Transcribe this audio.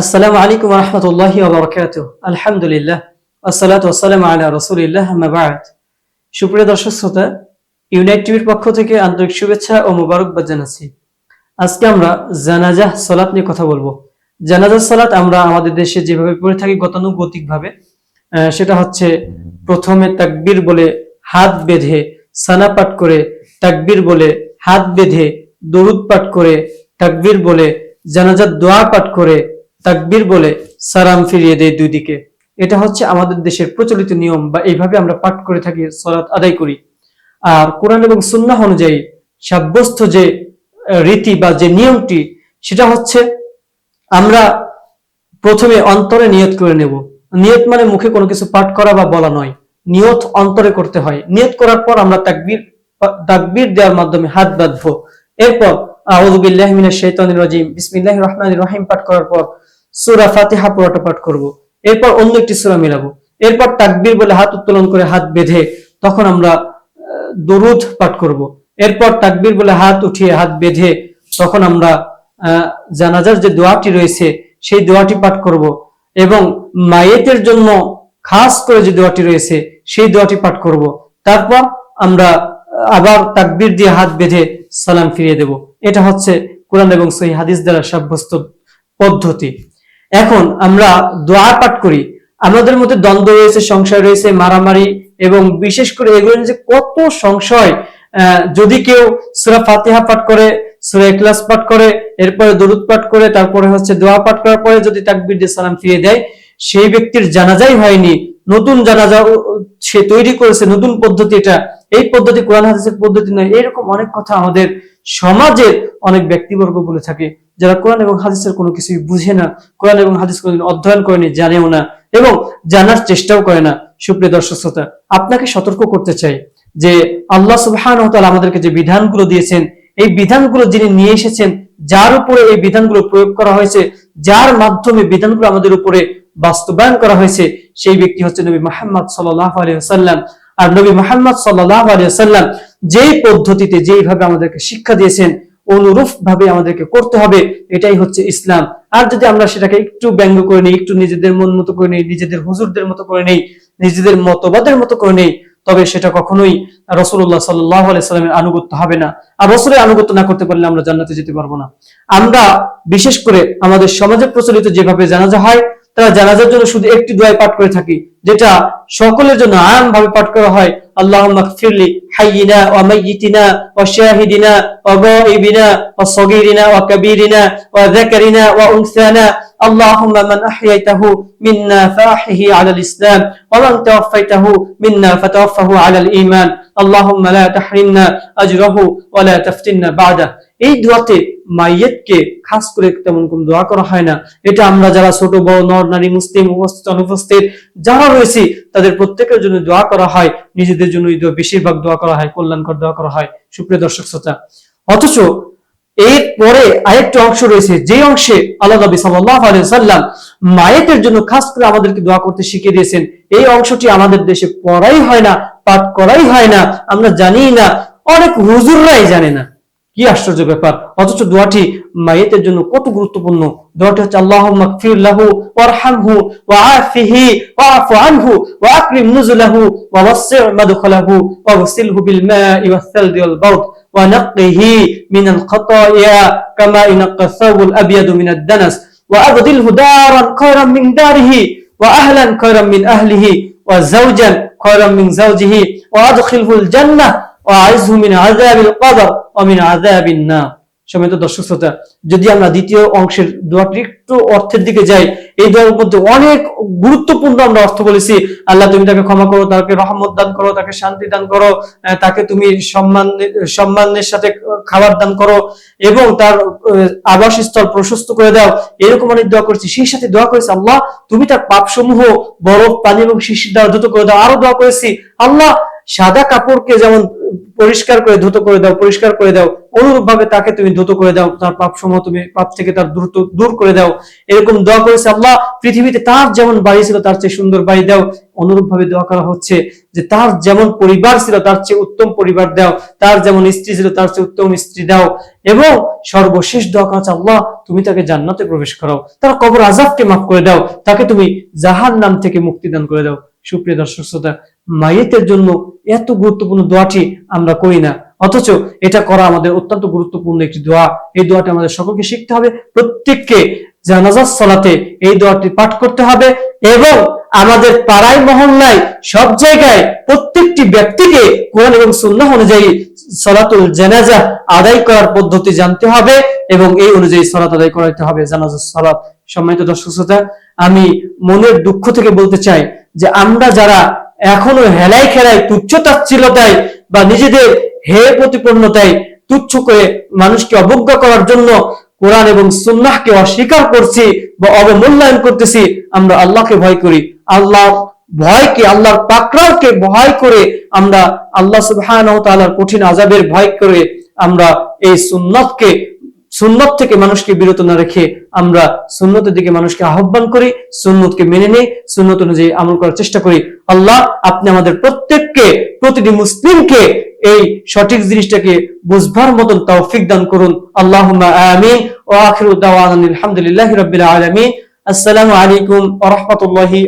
আসসালামু আলাইকুম রহমতুল্লাহি ওবরাকাত আলহামদুলিল্লাহ আসসালাতু আসসালামু আলা রাসূলিল্লাহ আম্মা বা'দ। সুপ্রিয় দর্শক শ্রোতা ইউনাইট টিভির পক্ষ থেকে আন্তরিক শুভেচ্ছা ও মোবারকবাদ জানাচ্ছি। আজকে আমরা জানাজা সালাত নিয়ে কথা বলব। জানাজা সালাত আমরা আমাদের দেশে যেভাবে পড়ে থাকি গতানুগতিক ভাবে আহ, সেটা হচ্ছে প্রথমে তাকবীর বলে হাত বেঁধে সানা পাঠ করে তাকবীর বলে হাত বেঁধে দরুদ পাঠ করে তাকবীর বলে জানাজার দোয়া পাঠ করে তাকবীর বলে সালাম ফিরিয়ে দেয় দুই দিকে। এটা হচ্ছে আমাদের দেশের প্রচলিত নিয়ম বা এইভাবে আমরা পাঠ করে থাকি, সলাৎ আদায় করি। আর কোরআন এবং সুন্নাহ অনুযায়ী সাব্যস্ত যে রীতি বা যে নিয়মটি, সেটা হচ্ছে আমরা প্রথমে অন্তরে নিয়ত করে নেব। নিয়ত মানে মুখে কোনো কিছু পাঠ করা বা বলা নয়। নিয়ত অন্তরে করতে হয়। নিয়ত করার পর আমরা তাকবীর তাকবীর দেওয়ার মাধ্যমে হাত বাঁধবো। এরপর আউযু বিল্লাহি মিনাশ শাইতানির রাজিম। বিসমিল্লাহির রহমানির রহিম পাঠ করার পর সূরা ফাতিহা পুরোটা পাঠ করব। এরপর অন্য একটি সূরা মিলাবো। এরপর তাকবীর বলে হাত উত্তোলন করে হাত বেঁধে তখন আমরা দরুদ পাঠ করব। এরপর তাকবীর বলে হাত উঠিয়ে হাত বেঁধে তখন আমরা জানাজার যে দোয়াটি রয়েছে সেই দোয়াটি পাঠ করব এবং মায়েতের জন্য খাস করে যে দোয়াটি রয়েছে সেই দোয়াটি পাঠ করব। তারপর আমরা আবার তাকবীর দিয়ে হাত বেঁধে সালাম ফিরিয়ে দেব। এটা হচ্ছে কোরআন এবং সহি হাদিস দ্বারা সাব্যস্ত পদ্ধতি। এখন আমরা দোয়া পাঠ করি। আমাদের মধ্যে দ্বন্দ্ব রয়েছে, সংশয় রয়েছে, মারামারি এবং বিশেষ করে এগুলো যে কত সংশয় যদি কেউ সুরা ফাতিহা পাঠ করে, সুরা ইখলাস পাঠ করে, এরপরে দরুদ পাঠ করে, তারপরে হচ্ছে দোয়া পাঠ করার পরে যদি তাকবীর দিয়ে সালাম ফিরিয়ে দেয়, সেই ব্যক্তির জানাজাই হয়নি। নতুন জানাজা সে তৈরি করেছে, নতুন পদ্ধতি এটা। এই পদ্ধতি কোরআন হাদিসের পদ্ধতি নয়, এরকম অনেক কথা আমাদের সমাজের অনেক ব্যক্তিবর্গ বলে থাকে, যারা কোরআন এবং হাদিসের কোনো কিছুই বুঝে না। কোরআন এবং হাদিস কোনোদিন অধ্যয়ন করেনি, জানেও না, এবং জানার চেষ্টাও করে না। সুপ্রিয় দর্শক শ্রোতা, আপনাকে সতর্ক করতে চাই যে আল্লাহ তাআলা আমাদেরকে যে বিধানগুলো দিয়েছেন, এই বিধানগুলো যিনি নিয়ে এসেছেন, যার উপরে এই বিধানগুলো প্রয়োগ করা হয়েছে, যার মাধ্যমে বিধানগুলো আমাদের উপরে বাস্তবায়ন করা হয়েছে, সেই ব্যক্তি হচ্ছে নবী মোহাম্মদ সাল্লাহ আলিয়াল্লাম আর নবী মোহাম্মদ সাল্লাহ আলিয়াল্লাম যেই পদ্ধতিতে যেইভাবে আমাদেরকে শিক্ষা দিয়েছেন অনুরূপ ভাবে আমাদেরকে করতে হবে, এটাই হচ্ছে ইসলাম। আর যদি আমরা সেটাকে একটু ব্যঙ্গ করে নিই, একটু নিজেদের মন মতো করে নিই, নিজেদের হুজুরদের মতো করে নেই, নিজেদের মতবাদের মতো করে নেই, তবে সেটা কখনোই রসুল্লাহ সাল্লাহ সাল্লামের আনুগত্য হবে না। আর রসুলের আনুগত্য না করতে পারলে আমরা জান্নাতে যেতে পারব না। আমরা, বিশেষ করে আমাদের সমাজে প্রচলিত যেভাবে জানাজা হয় তারা জানাজার জন্য শুধু একটি দোয়াই পাঠ করে থাকি যেটা সকলের জন্য আয়াম ভাবে পাঠ করা হয় আল্লাহ ফিরলি হাইয়িনা ওয়া মাইয়িতিনা ওয়া শাহিদিনা ওয়া গাইবিনা ওয়া সগীরিনা ওয়া কাবীরিনা ওয়া যাকারিনা ওয়া উনসানা اللهم من أحييته منا فأحيه على الإسلام ومن توفيته منا فتوفه على الإيمان اللهم لا تحرمنا أجره ولا تفتنا بعده এই দোয়াতে মাইয়েতকে খাস করে তেমন কোন দোয়া করা হয় না। এটা আমরা যারা ছোট, বড়, নর, নারী, মুসলিম উপস্থিত, অনুপস্থিত, যারা রয়েছে, তাদের প্রত্যেকের জন্য দোয়া করা হয়। নিজেদের জন্য এই দোয়া বেশিরভাগ দোয়া করা হয়, কল্যাণকর দোয়া করা হয়। সুপ্রিয় দর্শক, শ্রোতা, অথচ এর পরে আরেকটা অংশ রয়েছে যে অংশে আল্লাহ নবী সাল্লাল্লাহু আলাইহি সাল্লাম মায়েতের জন্য খাস করে আমাদেরকে দোয়া করতে শিখিয়ে দিয়েছেন। এই অংশটি আমাদের দেশে পড়াই হয় না, পাঠ করাই হয় না, আমরা জানি না, অনেক হুজুররাই জানে না। কি আশ্চর্য ব্যাপার অথচ দোয়াটি মায়েতের জন্য কত গুরুত্বপূর্ণ দোয়াটি হচ্ছে আল্লাহ মাগফির লাহু ওয়ারহামহু ওয়াআফিহি ওয়াআফু আনহু ওয়াকরিম নুজুলাহু ওয়াওয়াসসি' মাদখালাহু ওয়াগসিলহু বিল মা'i ওয়াস-সালদি ওয়াল বারদ ونقه من الخطايا كما ينقى الثوب الأبيض من الدنس وأبدله دارا خيرا من داره وأهلا خيرا من أهله وزوجا خيرا من زوجه وأدخله الجنة وأعزه من عذاب القبر ومن عذاب النار সমিত দর্শক শ্রোতা যদি আমরা দ্বিতীয় অংশের দোয়াটি একটু অর্থের দিকে যাই এই দোয়ার মধ্যে অনেক গুরুত্বপূর্ণ আমরা অর্থ বলেছি আল্লাহ তুমি তাকে ক্ষমা করো তাকে রহমত দান করো তাকে শান্তি দান করো আহ, তাকে তুমি সম্মান সম্মানের সাথে খাবার দান করো এবং তার আহ, আবাসস্থল প্রশস্ত করে দাও এরকম অনেক দোয়া করেছি সেই সাথে দোয়া করেছি আল্লাহ তুমি তার পাপসমূহ বরফ পানি এবং শিশির দ্বারা দ্রুত করে দাও আরো দোয়া করেছি আল্লাহ সাদা কাপড়কে যেমন পরিষ্কার করে, ধুত করে দাও, পরিষ্কার করে দাও। অনুরূপ ভাবে তাকে তুমি ধুত করে দাও, তার পাপ সমূহ তুমি, পাপ থেকে তার দ্রুত দূর করে দাও। এরকম দোয়া করেছে আল্লাহ, পৃথিবীতে তার যেমন বাড়ি ছিল, তার চেয়ে সুন্দর বাড়ি দাও। অনুরূপ ভাবে দোয়া করা হচ্ছে যে তার যেমন পরিবার ছিল, তার চেয়ে উত্তম পরিবার দাও। তার যেমন স্ত্রী ছিল, তার চেয়ে উত্তম স্ত্রী দাও। এবং সর্বশেষ দোয়া করা হচ্ছে, আল্লাহ, তুমি তাকে জান্নাতে প্রবেশ করাও। তার কবর আজাবকে মাফ করে দাও। তাকে তুমি জাহান নাম থেকে মুক্তি দান করে দাও। সুপ্রিয় দর্শক, শ্রোতা মাইয়েতের জন্য এত গুরুত্বপূর্ণ দোয়াটি আমরা করি না। অথচ এটা করা আমাদের অত্যন্ত গুরুত্বপূর্ণ একটি দোয়া। এই দোয়াটি আমাদের সকলকে শিখতে হবে। প্রত্যেককে জানাজার সলাতে এই দোয়াটি পাঠ করতে হবে এবং আমাদের পাড়ায়, মহল্লায়, সব জায়গায় প্রত্যেকটি ব্যক্তিকে কোরআন এবং সুন্নাহ অনুযায়ী সলাতুল জানাজা আদায় করার পদ্ধতি জানতে হবে এবং এই অনুযায়ী সলাত আদায় করাইতে হবে। জানাজার সলাত। সম্মানিত দর্শক শ্রোতা, আমি মনের দুঃখ থেকে বলতে চাই যে আমরা যারা এখনও হেলাই খেলায় তুচ্ছ বা নিজেদের হে প্রতিপন্নতায় তুচ্ছ করে মানুষকে অবজ্ঞা করার জন্য কোরআন এবং সুন্নাহকে অস্বীকার করছি বা অবমূল্যায়ন করতেছি, আমরা আল্লাহকে ভয় করি। আল্লাহ ভয়কে, আল্লাহর পাকড়াওকে ভয় করে আমরা আল্লাহ সুবহানাহু ওয়া কঠিন আজাবের ভয় করে আমরা এই সুন্নাতকে সুন্নত থেকে মানুষকে বিরত না রেখে আমরা সুন্নতের দিকে মানুষকে আহ্বান করি, সুন্নতকে মেনে নেই, সুন্নত অনুযায়ী আমল করার চেষ্টা করি। আল্লাহ, আপনি আমাদের প্রত্যেককে, প্রতিটি মুসলিমকে এই সঠিক জিনিসটাকে বুঝবার মতন তৌফিক দান করুন। আল্লাহ আমিন। ওয়া আখিরু আলহামদুলিল্লাহি রাব্বিল আলামিন। আসসালামু আলাইকুম ওয়া রাহমাতুল্লাহি